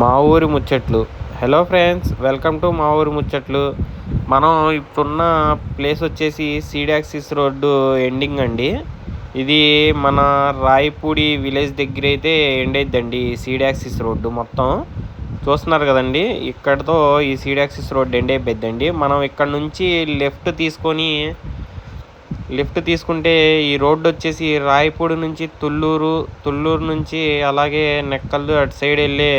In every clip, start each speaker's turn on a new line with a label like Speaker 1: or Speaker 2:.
Speaker 1: మా ఊరి ముచ్చట్లు. హలో ఫ్రెండ్స్ వెల్కమ్ టు మా ఊరి ముచ్చట్లు. మనం ఇప్పుడున్న ప్లేస్ వచ్చేసి సీడాక్సిస్ రోడ్డు ఎండింగ్ అండి. ఇది మన రాయపూడి విలేజ్ దగ్గర అయితే ఎండ్ అయిద్దండి సీడాక్సిస్ రోడ్డు మొత్తం. చూస్తున్నారు కదండి ఇక్కడతో ఈ సీడాక్సిస్ రోడ్డు ఎండ్ అయిపోద్దండి మనం ఇక్కడ నుంచి లెఫ్ట్ తీసుకొని లిఫ్ట్ తీసుకుంటే ఈ రోడ్డు వచ్చేసి రాయపూడి నుంచి తుళ్ళూరు తుళ్ళూరు నుంచి అలాగే నెక్కల్లు అటు సైడ్ వెళ్ళే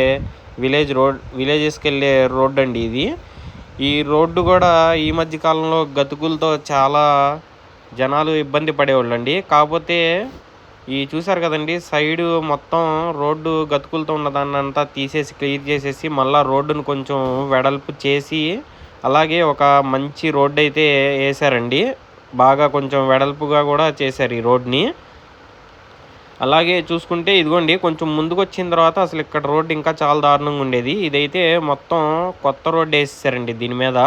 Speaker 1: విలేజ్ రోడ్ విలేజెస్కి వెళ్ళే రోడ్డు అండి ఇది. ఈ రోడ్డు కూడా ఈ మధ్య కాలంలో గతుకులతో చాలా జనాలు ఇబ్బంది పడేవాళ్ళు అండి కాకపోతే ఈ చూసారు కదండి సైడ్ మొత్తం రోడ్డు గతుకులతో ఉన్నదాన్ని అంతా తీసేసి క్లియర్ చేసేసి మళ్ళీ రోడ్డును కొంచెం వెడల్పు చేసి అలాగే ఒక మంచి రోడ్డు అయితే వేశారండి. బాగా కొంచెం వెడల్పుగా కూడా చేశారు ఈ రోడ్ని. అలాగే చూసుకుంటే ఇదిగోండి కొంచెం ముందుకు వచ్చిన తర్వాత అసలు ఇక్కడ రోడ్డు ఇంకా చాలా దారుణంగా ఉండేది. ఇదైతే మొత్తం కొత్త రోడ్డు వేసేసారండి దీని మీద.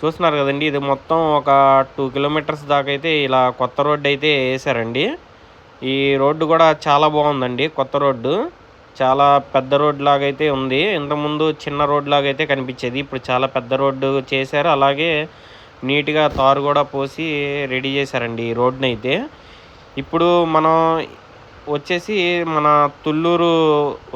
Speaker 1: చూస్తున్నారు కదండి ఇది మొత్తం ఒక టూ కిలోమీటర్స్ దాకా అయితే ఇలా కొత్త రోడ్డు అయితే వేసారండి. ఈ రోడ్డు కూడా చాలా బాగుందండి కొత్త రోడ్డు. చాలా పెద్ద రోడ్డు లాగా అయితే ఉంది. ఇంతకుముందు చిన్న రోడ్డు లాగా అయితే కనిపించేది. ఇప్పుడు చాలా పెద్ద రోడ్డు చేశారు. అలాగే నీట్గా తారు కూడా పోసి రెడీ చేశారండి ఈ రోడ్ని అయితే ఇప్పుడు మనం వచ్చేసి మన తుళ్ళూరు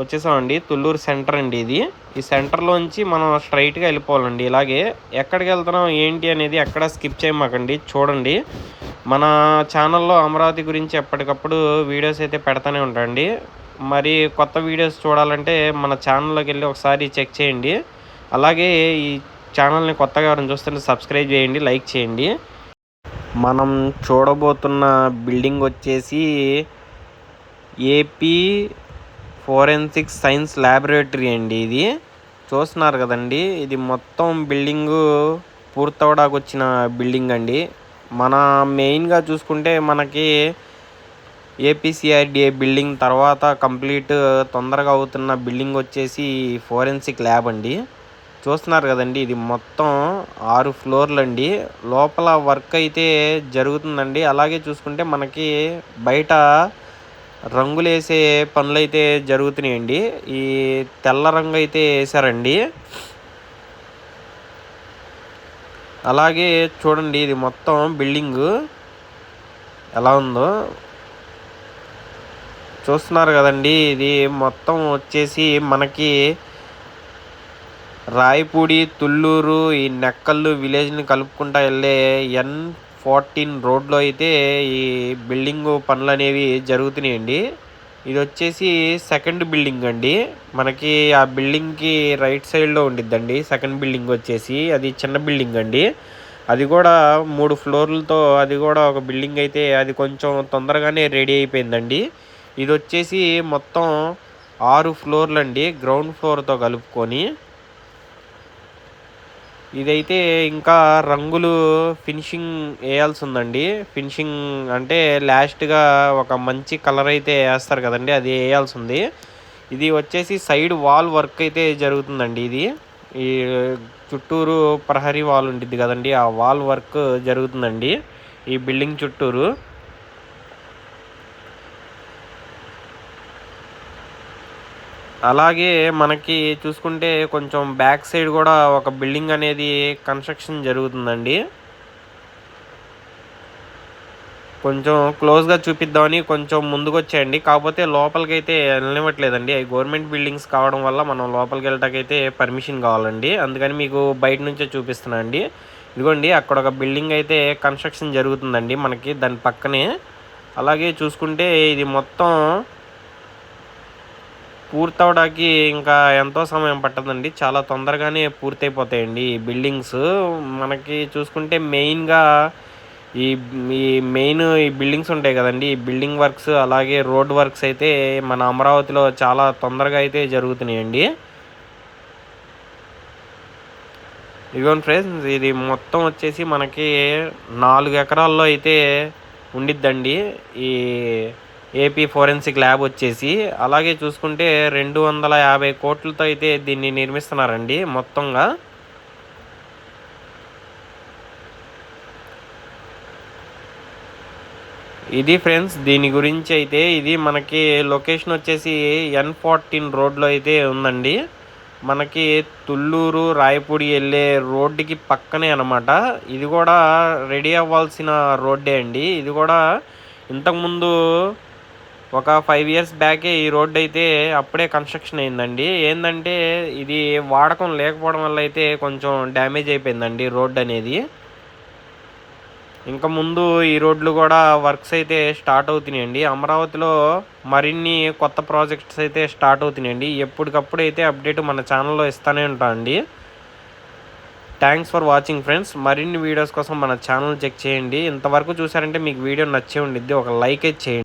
Speaker 1: వచ్చేసామండి. తుళ్ళూరు సెంటర్ అండి ఇది. ఈ సెంటర్లోంచి మనం స్ట్రైట్గా వెళ్ళిపోవాలండి. ఇలాగే ఎక్కడికి వెళ్తున్నాం ఏంటి అనేది ఎక్కడ స్కిప్ చేయమాకండి. చూడండి. మన ఛానల్లో అమరావతి గురించి ఎప్పటికప్పుడు వీడియోస్ అయితే పెడతానే ఉంటాయండి మరి కొత్త వీడియోస్ చూడాలంటే మన ఛానల్లోకి వెళ్ళి ఒకసారి చెక్ చేయండి. అలాగే ఈ ఛానల్ని కొత్తగా ఎవరైనా చూస్తుంటే సబ్స్క్రైబ్ చేయండి లైక్ చేయండి. మనం చూడబోతున్న బిల్డింగ్ వచ్చేసి ఏపీ ఫోరెన్సిక్ సైన్స్ ల్యాబొరేటరీ అండి ఇది. చూస్తున్నారు కదండి ఇది మొత్తం బిల్డింగు పూర్తవడానికి వచ్చిన బిల్డింగ్ అండి. మన మెయిన్గా చూసుకుంటే మనకి ఏపీసీఆర్డీఏ బిల్డింగ్ తర్వాత కంప్లీట్ తొందరగా అవుతున్న బిల్డింగ్ వచ్చేసి ఫోరెన్సిక్ ల్యాబ్ అండి. చూస్తున్నారు కదండి ఇది మొత్తం ఆరు ఫ్లోర్లు అండి లోపల వర్క్ అయితే జరుగుతుందండి. అలాగే చూసుకుంటే మనకి బయట రంగులు వేసే పనులు అయితే జరుగుతున్నాయండి. ఈ తెల్ల రంగు అయితే వేసారండి అలాగే చూడండి ఇది మొత్తం బిల్డింగ్. ఎలా ఉందో. చూస్తున్నారు కదండి ఇది మొత్తం వచ్చేసి మనకి రాయపూడి తుళ్ళూరు ఈ నెక్కల్లు విలేజ్ని కలుపుకుంటా వెళ్ళే ఎన్ ఫార్టీన్ రోడ్లో అయితే ఈ బిల్డింగ్ పనులు అనేవి జరుగుతున్నాయండి. ఇది వచ్చేసి సెకండ్ బిల్డింగ్ అండి. మనకి ఆ బిల్డింగ్కి రైట్ సైడ్లో ఉండిద్దండి. సెకండ్ బిల్డింగ్ వచ్చేసి అది చిన్న బిల్డింగ్ అండి. అది కూడా మూడు ఫ్లోర్లతో అది కూడా ఒక బిల్డింగ్ అయితే అది కొంచెం తొందరగానే రెడీ అయిపోయిందండి. ఇది వచ్చేసి మొత్తం ఆరు ఫ్లోర్లు అండి గ్రౌండ్ ఫ్లోర్తో కలుపుకొని ఇదైతే ఇంకా రంగులు ఫినిషింగ్ వేయాల్సి ఉందండి ఫినిషింగ్ అంటే లాస్ట్గా ఒక మంచి కలర్ అయితే వేస్తారు కదండి అది వేయాల్సి ఉంది ఇది వచ్చేసి సైడ్ వాల్ వర్క్ అయితే జరుగుతుందండి ఇది. ఈ చుట్టూరు ప్రహరీ వాల్ ఉంటుంది కదండి ఆ వాల్ వర్క్ జరుగుతుందండి. ఈ బిల్డింగ్ చుట్టూరు. అలాగే మనకి చూసుకుంటే కొంచెం బ్యాక్ సైడ్ కూడా ఒక బిల్డింగ్ అనేది కన్స్ట్రక్షన్ జరుగుతుందండి. కొంచెం క్లోజ్గా చూపిద్దామని కొంచెం ముందుకు వచ్చేయండి కాకపోతే లోపలికి అయితే వెళ్ళనివ్వట్లేదండి. అవి గవర్నమెంట్ బిల్డింగ్స్ కావడం వల్ల మనం లోపలికి వెళ్ళటాకైతే పర్మిషన్ కావాలండి. అందుకని మీకు బయట నుంచే చూపిస్తున్నా అండి. ఇదిగోండి అక్కడ ఒక బిల్డింగ్ అయితే కన్స్ట్రక్షన్ జరుగుతుందండి మనకి దాని పక్కనే. అలాగే చూసుకుంటే ఇది మొత్తం పూర్తవడానికి ఇంకా ఎంతో సమయం పట్టదండి. చాలా తొందరగానే పూర్తయిపోతాయండి ఈ బిల్డింగ్స్. మనకి చూసుకుంటే మెయిన్గా ఈ ఈ మెయిన్ ఈ బిల్డింగ్స్ ఉంటాయి కదండి. ఈ బిల్డింగ్ వర్క్స్ అలాగే రోడ్ వర్క్స్ అయితే మన అమరావతిలో చాలా తొందరగా అయితే జరుగుతున్నాయండి. ఇదిగోండి ఫ్రెండ్స్ ఇది మొత్తం వచ్చేసి మనకి నాలుగు ఎకరాల్లో అయితే ఉండిద్దండి. ఈ ఏపీ ఫోరెన్సిక్ ల్యాబ్ వచ్చేసి అలాగే చూసుకుంటే రెండు వందల యాభై కోట్లతో అయితే దీన్ని నిర్మిస్తున్నారండి మొత్తంగా. ఇది ఫ్రెండ్స్ దీని గురించి అయితే ఇది మనకి లొకేషన్ వచ్చేసి ఎన్ ఫార్టీన్ రోడ్లో అయితే ఉందండి. మనకి తుళ్ళూరు రాయపూడి వెళ్ళే రోడ్డుకి పక్కనే అనమాట ఇది కూడా రెడీ అవ్వాల్సిన రోడ్డే అండి. ఇది కూడా ఇంతకుముందు ఒక ఫైవ్ ఇయర్స్ బ్యాకే ఈ రోడ్డు అయితే అప్పుడే కన్స్ట్రక్షన్ అయిందండి. ఏంటంటే ఇది వాడకం లేకపోవడం వల్ల అయితే కొంచెం డ్యామేజ్ అయిపోయిందండి రోడ్ అనేది. ఇంకా ముందు ఈ రోడ్లు కూడా వర్క్స్ అయితే స్టార్ట్ అవుతున్నాయండి. అమరావతిలో మరిన్ని కొత్త ప్రాజెక్ట్స్ అయితే స్టార్ట్ అవుతున్నాయండి. ఎప్పటికప్పుడు అయితే అప్డేట్ మన ఛానల్లో ఇస్తూనే ఉంటా అండి థ్యాంక్స్ ఫర్ వాచింగ్ ఫ్రెండ్స్ మరిన్ని వీడియోస్ కోసం మన ఛానల్ చెక్ చేయండి. ఇంతవరకు చూసారంటే మీకు వీడియో నచ్చే ఉండిద్ది. ఒక లైక్ అయితే చేయండి.